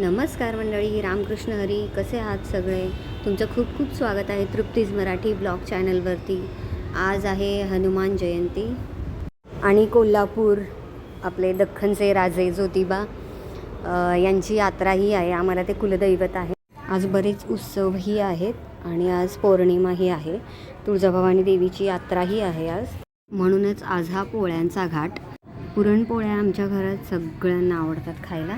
नमस्कार मंडळी रामकृष्ण हरी कसे आहात सगळे? तुमचं खूप खूप स्वागत आहे तृप्तीज मराठी ब्लॉग चॅनलवरती. आज आहे हनुमान जयंती आणि कोल्हापूर आपले दख्खनचे राजे ज्योतिबा यांची यात्राही आहे. आम्हाला ते कुलदैवत आहे. आज बरेच उत्सवही आहेत आणि आज पौर्णिमाही आहे. तुळजाभवानी देवीची यात्राही आहे आज. म्हणूनच आज हा पोळ्यांचा घाट. पुरणपोळ्या आमच्या घरात सगळ्यांना आवडतात खायला.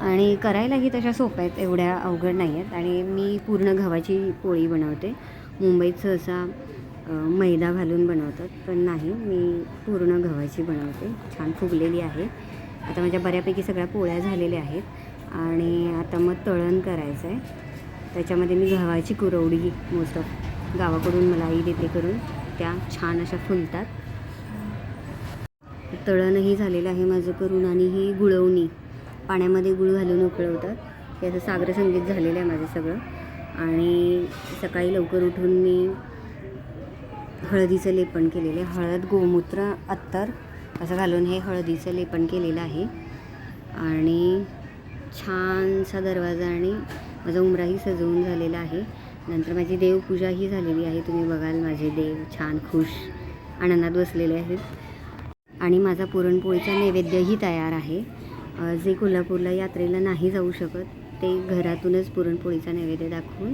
आणि करायलाही तशा सोप्या आहेत एवढ्या अवघड नाही आहेत. आणि मी पूर्ण गव्हाची पोळी बनवते. मुंबईत सहसा मैदा घालून बनवतात पण नाही मी पूर्ण गव्हाची बनवते. छान फुगलेली आहे. आता माझ्या बऱ्यापैकी सगळ्या पोळ्या झालेल्या आहेत आणि आता मग तळण करायचं आहे. त्याच्यामध्ये मी गव्हाची कुरवडी मोस्ट ऑफ गावाकडून मला आई देते करून. त्या छान अशा फुलतात. तळणही झालेलं आहे माझं करून आणि ही गुळवणी. पाण्यामध्ये गुळ घालून उकळवतात हे असं सागर संगीत झालेलं आहे माझं सगळं. आणि सकाळी लवकर उठून मी हळदीचं लेपन केलेलं आहे. हळद गोमूत्र अत्तर असं घालून हे हळदीचं लेपन केलेलं आहे. आणि छानसा दरवाजा आणि माझा उमराही सजवून झालेला आहे. नंतर माझी देवपूजाही झालेली आहे. तुम्ही बघाल माझे देव छान खुश आनंदात बसलेले आहेत. आणि माझा पुरणपोळीचा नैवेद्यही तयार आहे. जे कोल्हापूरला यात्रेला नाही जाऊ शकत ते घरातूनच पुरणपोळीचा नैवेद्य दाखवून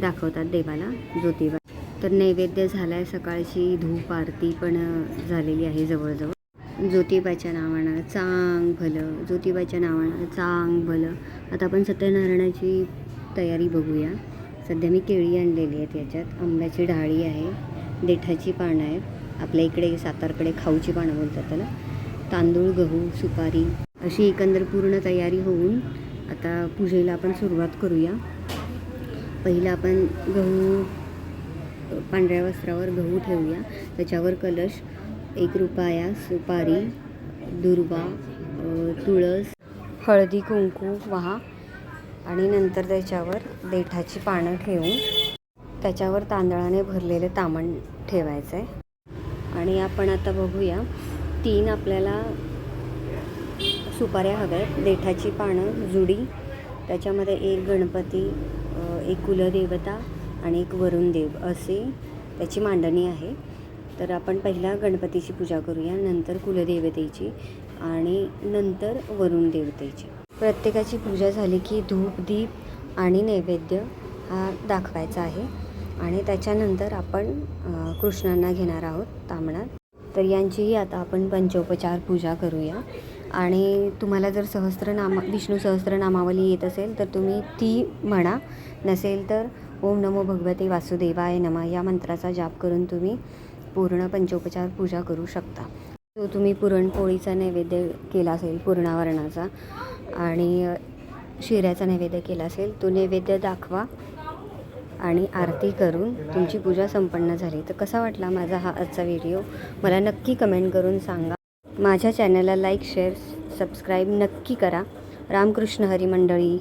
दाखवतात देवाला ज्योतिबा. तर नैवेद्य झाला आहे सकाळची धूप आरती पण झालेली आहे जवळजवळ. ज्योतिबाच्या नावानं चांग भलं ज्योतिबाच्या नावानं चांग भलं. आता आपण सत्यनारायणाची तयारी बघूया. सध्या मी केळी आणलेली आहेत याच्यात. आंब्याची डाळी आहे देठाची पानं आहेत. आपल्या इकडे सातारकडे खाऊची पानं बोलतात त्याला. तांदूळ गहू सुपारी अशी एकंदर पूर्ण तयारी होऊन आता पूजेला आपण सुरुवात करूया. पहिलं आपण गहू पांढऱ्या वस्त्रावर गहू ठेवूया. त्याच्यावर कलश एक रुपया सुपारी दुर्वा तुळस हळदी कुंकू वहा आणि नंतर त्याच्यावर देठाची पानं ठेवून त्याच्यावर तांदळाने भरलेले तामण ठेवायचं आहे आणि आपण आता बघूया तीन आपल्याला सुपाऱ्या हव्या आहेत. देठाची पानं जुडी त्याच्यामध्ये एक गणपती एक कुलदेवता आणि एक वरुण देव असे त्याची मांडणी आहे. तर आपण पहिला गणपतीची पूजा करूया नंतर कुलदेवतेची आणि नंतर वरुण देवतेची. प्रत्येकाची पूजा झाली की धूप दीप आणि नैवेद्य हा दाखवायचा आहे. आणि त्याच्यानंतर आपण कृष्णांना घेणार आहोत तामणात तर यांचीही आता आपण पंचोपचार पूजा करूया. आणि तुम्हाला जर सहस्त्रनामा विष्णू सहस्त्रनामावली येत असेल तर तुम्ही ती म्हणा. नसेल तर ओम नमो भगवते वासुदेवाय नमा या मंत्राचा जाप करून तुम्ही पूर्ण पंचोपचार पूजा करू शकता. तो तुम्ही पुरणपोळीचा नैवेद्य केला असेल पूर्णावरणाचा आणि शिऱ्याचा नैवेद्य केला असेल तो नैवेद्य दाखवा. आणि आरती करून तुमची पूजा संपन्न झाली. तर कसा वाटला माझा हा आजचा व्हिडिओ? मला नक्की कमेंट करून सांगा. माझ्या चॅनलला लाईक शेअर सबस्क्राईब नक्की करा. रामकृष्ण हरी मंडळी